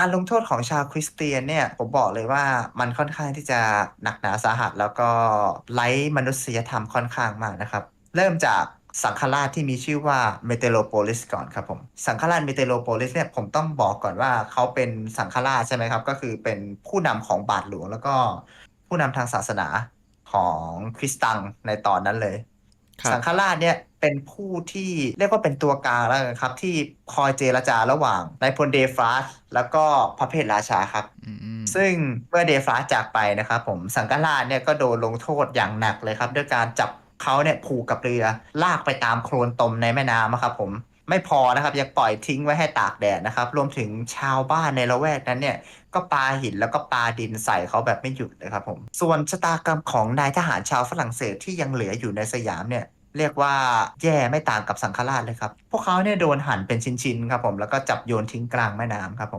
การลงโทษของชาวคริสเตียนเนี่ยผมบอกเลยว่ามันค่อนข้างที่จะหนักหนาสาหัส แล้วก็ไร้มนุษยธรรมค่อนข้างมากนะครับ เริ่มจากสังฆราชที่มีชื่อว่าเมเทโลโพลิสก่อนครับผม สังฆราชเมเทโลโพลิสเนี่ยผมต้องบอกก่อนว่าเขาเป็นสังฆราชใช่ไหมครับ ก็คือเป็นผู้นำของบาทหลวง แล้วก็ผู้นำทางศาสนาของคริสตังในตอนนั้นเลย สังฆราชเนี่ยเป็นผู้ที่เรียกว่าเป็นตัวกลางแล้วกันครับ ที่คอยเจรจาระหว่างนายพลเดฟราสแล้วก็พระเพทราชาครับอืมซึ่งเมื่อเดฟราสจากไปนะครับผมสังฆราชเนี่ยก็โดนลงโทษอย่างหนักเลยครับ ด้วยการจับเขาเนี่ยผูกกับเรือลากไปตามโคลนตมในแม่น้ำอะครับผม ไม่พอนะครับยังปล่อยทิ้งไว้ให้ตากแดดนะครับ รวมถึงชาวบ้านในละแวกนั้นเนี่ย ก็ปาหินแล้วก็ปาดินใส่เขาแบบไม่หยุดเลยครับผม ส่วนชะตากรรมของนายทหารชาวฝรั่งเศสที่ยังเหลืออยู่ในสยามเนี่ยเรียกว่าแย่ไม่ต่างกับสังฆราชเลยครับ พวกเขาเนี่ยโดนหั่นเป็นชิ้นๆครับผมแล้วก็จับโยนทิ้งกลางแม่น้ำครับผม